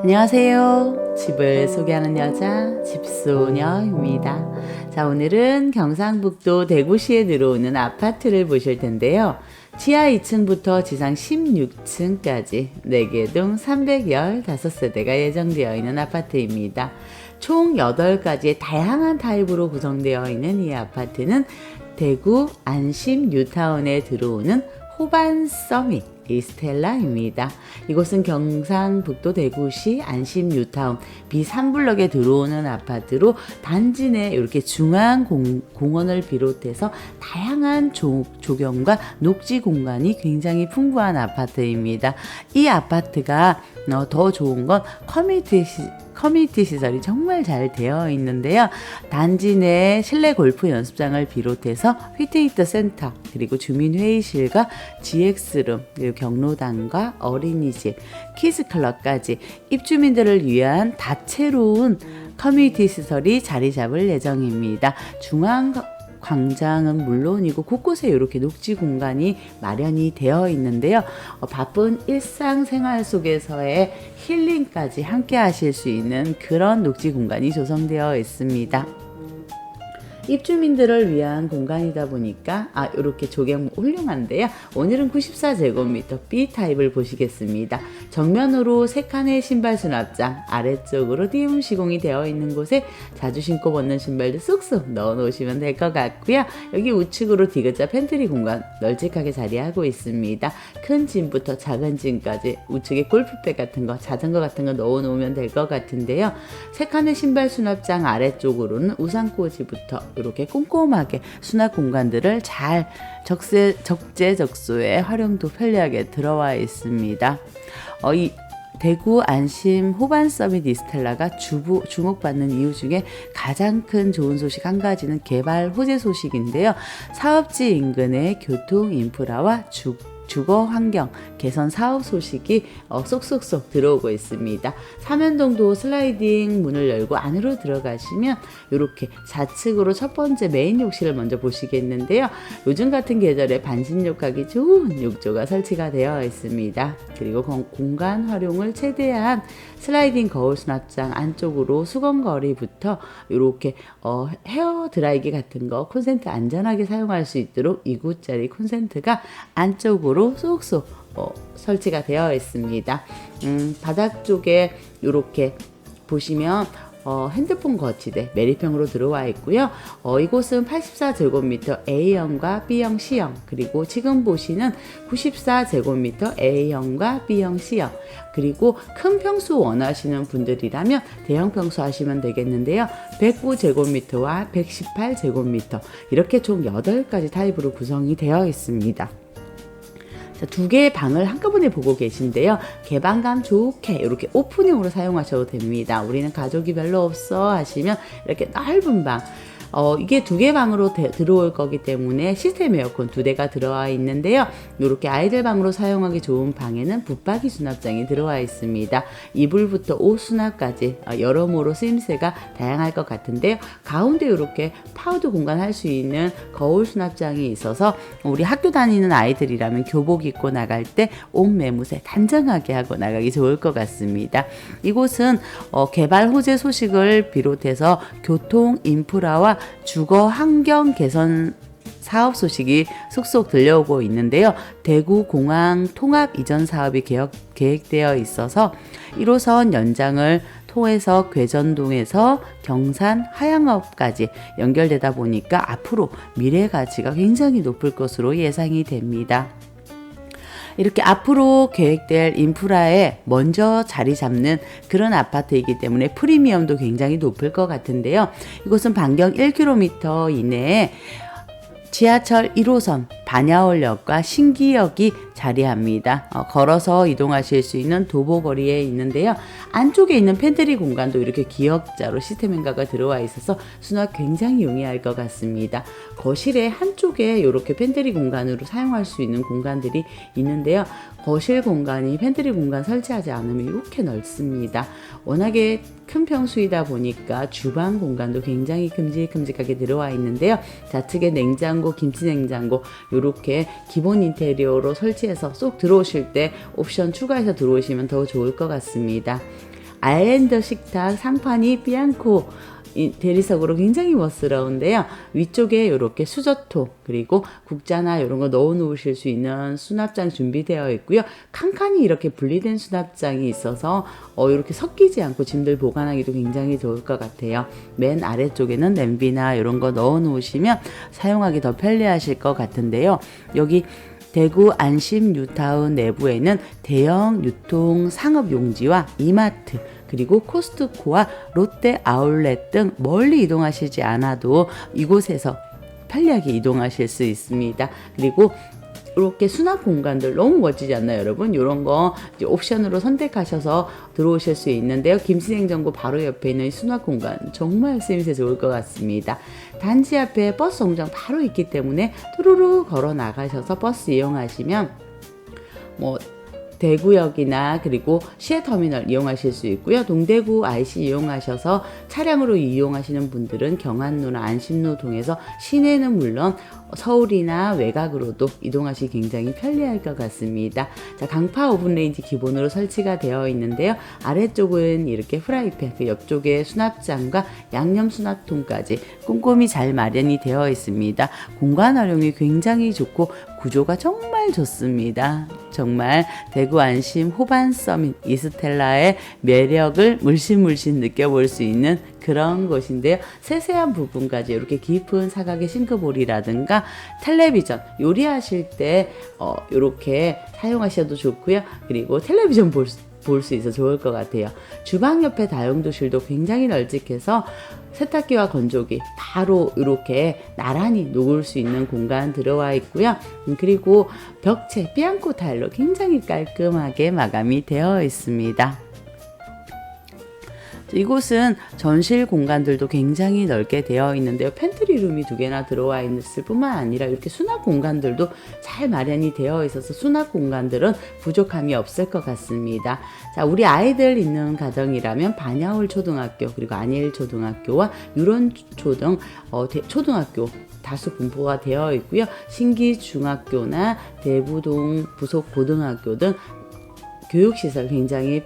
안녕하세요. 집을 소개하는 여자 집소녀입니다. 자, 오늘은 경상북도 대구시에 들어오는 아파트를 보실 텐데요. 지하 2층부터 지상 16층까지 4개 동 315세대가 예정되어 있는 아파트입니다. 총 8가지의 다양한 타입으로 구성되어 있는 이 아파트는 대구 안심 뉴타운에 들어오는 호반 서밋 이스텔라입니다. 이곳은 경상북도 대구시 안심 뉴타운 B3블럭에 들어오는 아파트로 단지 내 이렇게 중앙 공, 공원을 비롯해서 다양한 조, 조경과 녹지 공간이 굉장히 풍부한 아파트입니다. 이 아파트가 어, 더 좋은 건 커뮤니티 시, 커뮤니티 시설이 정말 잘 되어 있는데요. 단지 내 실내 골프 연습장을 비롯해서 휘트히터 센터 그리고 주민 회의실과 GX룸 그리고 경로당과 어린이집 키즈클럽까지 입주민들을 위한 다채로운 커뮤니티 시설이 자리 잡을 예정입니다. 중앙 광장은 물론이고 곳곳에 이렇게 녹지 공간이 마련이 되어 있는데요. 어, 바쁜 일상생활 속에서의 힐링까지 함께 하실 수 있는 그런 녹지 공간이 조성되어 있습니다. 입주민들을 위한 공간이다 보니까 아 이렇게 조경 훌륭한데요. 오늘은 94제곱미터 B 타입을 보시겠습니다. 정면으로 세 칸의 신발 수납장, 아래쪽으로 띄움 시공이 되어 있는 곳에 자주 신고 벗는 신발도 쑥쑥 넣어 놓으시면 될 것 같고요. 여기 우측으로 디귿자 팬트리 공간 널찍하게 자리하고 있습니다. 큰 짐부터 작은 짐까지 우측에 골프백 같은 거, 자전거 같은 거 넣어 놓으면 될 것 같은데요. 세 칸의 신발 수납장 아래쪽으로는 우산꽂이부터 이렇게 꼼꼼하게 수납 공간들을 잘 적세, 적재적소에 활용도 편리하게 들어와 있습니다. 어, 이 대구 안심 호반 서밋 이스텔라가 주부, 주목받는 이유 중에 가장 큰 좋은 소식 한 가지는 개발 호재 소식인데요. 사업지 인근의 교통 인프라와 주 주거 환경 개선 사업 소식이 어, 쏙쏙쏙 들어오고 있습니다. 삼연동도 슬라이딩 문을 열고 안으로 들어가시면 이렇게 좌측으로 첫 번째 메인 욕실을 먼저 보시겠는데요. 요즘 같은 계절에 반신욕하기 좋은 욕조가 설치가 되어 있습니다. 그리고 공간 활용을 최대한 슬라이딩 거울 수납장 안쪽으로 수건거리부터 이렇게 어, 헤어 드라이기 같은 거 콘센트 안전하게 사용할 수 있도록 2구짜리 콘센트가 안쪽으로 쏙쏙 어, 설치가 되어 있습니다. 음, 바닥 쪽에 이렇게 보시면 어, 핸드폰 거치대 메리평으로 들어와 있고요. 어, 이곳은 84제곱미터 A형과 B형 C형 그리고 지금 보시는 94제곱미터 A형과 B형 C형 그리고 큰 평수 원하시는 분들이라면 대형 평수 하시면 되겠는데요. 109제곱미터와 118제곱미터 이렇게 총 8가지 타입으로 구성이 되어 있습니다. 두 개의 방을 한꺼번에 보고 계신데요. 개방감 좋게 이렇게 오픈형으로 사용하셔도 됩니다. 우리는 가족이 별로 없어 하시면 이렇게 넓은 방 어, 이게 두 개 방으로 대, 들어올 거기 때문에 시스템 에어컨 두 대가 들어와 있는데요. 이렇게 아이들 방으로 사용하기 좋은 방에는 붙박이 수납장이 들어와 있습니다. 이불부터 옷 수납까지 어, 여러모로 쓰임새가 다양할 것 같은데요. 가운데 이렇게 파우더 공간 할 수 있는 거울 수납장이 있어서 우리 학교 다니는 아이들이라면 교복 입고 나갈 때 옷 매무새 단정하게 하고 나가기 좋을 것 같습니다. 이곳은 어, 개발 호재 소식을 비롯해서 교통 인프라와 주거 환경 개선 사업 소식이 속속 들려오고 있는데요. 대구 공항 통합 이전 사업이 계획, 계획되어 있어서 1호선 연장을 통해서 괴전동에서 경산 하양업까지 연결되다 보니까 앞으로 미래 가치가 굉장히 높을 것으로 예상이 됩니다. 이렇게 앞으로 계획될 인프라에 먼저 자리 잡는 그런 아파트이기 때문에 프리미엄도 굉장히 높을 것 같은데요. 이곳은 반경 1km 이내에 지하철 1호선 반야월역과 신기역이 자리합니다. 어, 걸어서 이동하실 수 있는 도보거리에 있는데요. 안쪽에 있는 팬트리 공간도 이렇게 기역자로 시스템 행가가 들어와 있어서 수납 굉장히 용이할 것 같습니다. 거실의 한쪽에 이렇게 팬트리 공간으로 사용할 수 있는 공간들이 있는데요. 거실 공간이 팬트리 공간 설치하지 않으면 이렇게 넓습니다. 워낙에 큰 평수이다 보니까 주방 공간도 굉장히 큼직큼직하게 들어와 있는데요. 좌측에 냉장고, 김치 냉장고 이렇게 기본 인테리어로 설치해서 쏙 들어오실 때 옵션 추가해서 들어오시면 더 좋을 것 같습니다. 아엔더 식탁 상판이 비앙코 이 대리석으로 굉장히 멋스러운데요. 위쪽에 이렇게 수저토 그리고 국자나 이런 거 넣어 놓으실 수 있는 수납장 준비되어 있고요. 칸칸이 이렇게 분리된 수납장이 있어서 어, 이렇게 섞이지 않고 짐들 보관하기도 굉장히 좋을 것 같아요. 맨 아래쪽에는 냄비나 이런 거 넣어 놓으시면 사용하기 더 편리하실 것 같은데요. 여기 대구 안심 뉴타운 내부에는 대형 유통 상업 용지와 이마트 그리고 코스트코와 롯데 아울렛 등 멀리 이동하시지 않아도 이곳에서 편리하게 이동하실 수 있습니다. 그리고 이렇게 수납 공간들 너무 멋지지 않나요, 여러분? 이런 거 옵션으로 선택하셔서 들어오실 수 있는데요. 김치냉장고 바로 옆에 있는 이 수납 공간 정말 쓰임새 좋을 것 같습니다. 단지 앞에 버스 정장 바로 있기 때문에 뚜루루 걸어 나가셔서 버스 이용하시면 뭐 대구역이나 그리고 시외터미널 이용하실 수 있고요. 동대구 IC 이용하셔서 차량으로 이용하시는 분들은 경안로나 안심로 통해서 시내는 물론 서울이나 외곽으로도 이동하시 굉장히 편리할 것 같습니다. 자, 강파 오븐 레인지 기본으로 설치가 되어 있는데요. 아래쪽은 이렇게 프라이팬, 그 옆쪽에 수납장과 양념 수납통까지 꼼꼼히 잘 마련이 되어 있습니다. 공간 활용이 굉장히 좋고 구조가 정말 좋습니다. 정말 대구 안심 호반 서밋 이스텔라의 매력을 물씬물씬 느껴볼 수 있는 그런 곳인데요. 세세한 부분까지 이렇게 깊은 사각의 싱크볼이라든가 텔레비전 요리하실 때 어, 이렇게 사용하셔도 좋고요. 그리고 텔레비전 볼 수, 볼 수 있어 좋을 것 같아요. 주방 옆에 다용도실도 굉장히 널찍해서 세탁기와 건조기 바로 이렇게 나란히 놓을 수 있는 공간 들어와 있고요. 음, 그리고 벽체 삐안코 타일로 굉장히 깔끔하게 마감이 되어 있습니다. 이곳은 전실 공간들도 굉장히 넓게 되어 있는데요. 팬트리 룸이 두 개나 들어와 있을 뿐만 아니라 이렇게 수납 공간들도 잘 마련이 되어 있어서 수납 공간들은 부족함이 없을 것 같습니다. 자, 우리 아이들 있는 가정이라면 반야울 초등학교 그리고 안일 초등학교와 유론 초등 어, 대, 초등학교 다수 분포가 되어 있고요. 신기 중학교나 대부동 부속 고등학교 등 교육시설 굉장히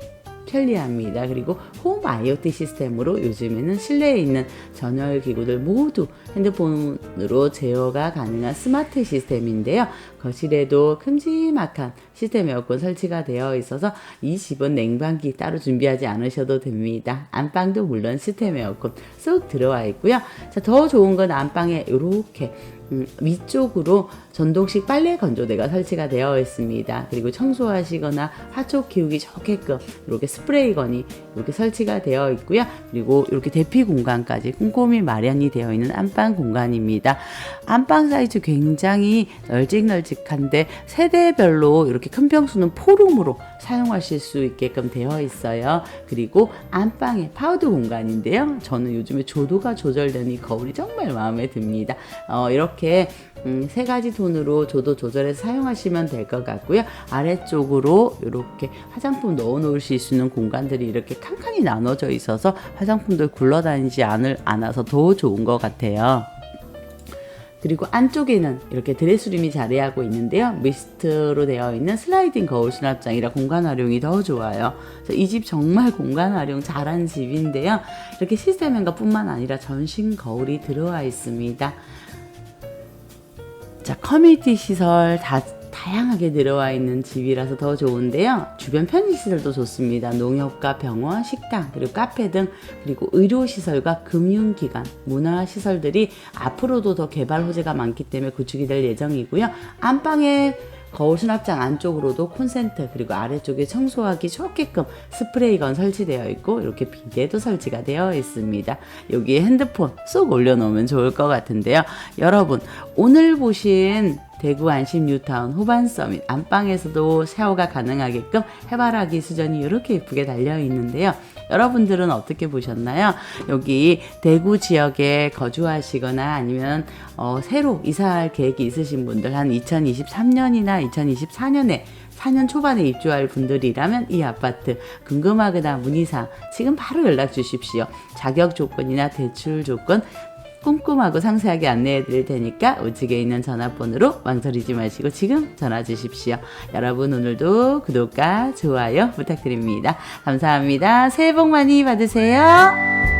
편리합니다. 그리고 홈 IoT 시스템으로 요즘에는 실내에 있는 전열 기구들 모두 핸드폰으로 제어가 가능한 스마트 시스템인데요. 거실에도 큼지막한 시스템 에어컨 설치가 되어 있어서 이 집은 냉방기 따로 준비하지 않으셔도 됩니다. 안방도 물론 시스템 에어컨 쏙 들어와 있고요. 자, 더 좋은 건 안방에 이렇게 음, 위쪽으로 전동식 빨래 건조대가 설치가 되어 있습니다. 그리고 청소하시거나 화초 키우기 좋게끔 이렇게 스프레이건이 이렇게 설치가 되어 있고요. 그리고 이렇게 대피 공간까지 꼼꼼히 마련이 되어 있는 안방 공간입니다. 안방 사이즈 굉장히 널찍널찍한데 세대별로 이렇게 큰 병수는 포룸으로 사용하실 수 있게끔 되어 있어요. 그리고 안방에 파우더 공간인데요. 저는 요즘에 조도가 조절되는 이 거울이 정말 마음에 듭니다. 어, 이렇게 음, 세 가지 톤으로 조도 조절해서 사용하시면 될 것 같고요. 아래쪽으로 이렇게 화장품 넣어 놓을 수 있는 공간들이 이렇게 칸칸이 나눠져 있어서 화장품들 굴러다니지 않을, 않아서 더 좋은 것 같아요. 그리고 안쪽에는 이렇게 드레스룸이 자리하고 있는데요. 미스트로 되어 있는 슬라이딩 거울 수납장이라 공간 활용이 더 좋아요. 이 집 정말 공간 활용 잘한 집인데요. 이렇게 시스템 행거 뿐만 아니라 전신 거울이 들어와 있습니다. 자, 커뮤니티 시설 다 다양하게 들어와 있는 집이라서 더 좋은데요. 주변 편의시설도 좋습니다. 농협과 병원, 식당, 그리고 카페 등 그리고 의료시설과 금융기관, 문화시설들이 앞으로도 더 개발 호재가 많기 때문에 구축이 될 예정이고요. 안방에 거울 수납장 안쪽으로도 콘센트 그리고 아래쪽에 청소하기 좋게끔 스프레이건 설치되어 있고 이렇게 비데도 설치가 되어 있습니다. 여기에 핸드폰 쏙 올려놓으면 좋을 것 같은데요. 여러분 오늘 보신 대구 안심 뉴타운 후반 서밋 안방에서도 샤워가 가능하게끔 해바라기 수전이 이렇게 예쁘게 달려 있는데요. 여러분들은 어떻게 보셨나요? 여기 대구 지역에 거주하시거나 아니면 어, 새로 이사할 계획이 있으신 분들 한 2023년이나 2024년에 4년 초반에 입주할 분들이라면 이 아파트 궁금하거나 문의사항 지금 바로 연락 주십시오. 자격 조건이나 대출 조건 꼼꼼하고 상세하게 안내해 드릴 테니까 우측에 있는 전화번호로 망설이지 마시고 지금 전화 주십시오. 여러분 오늘도 구독과 좋아요 부탁드립니다. 감사합니다. 새해 복 많이 받으세요.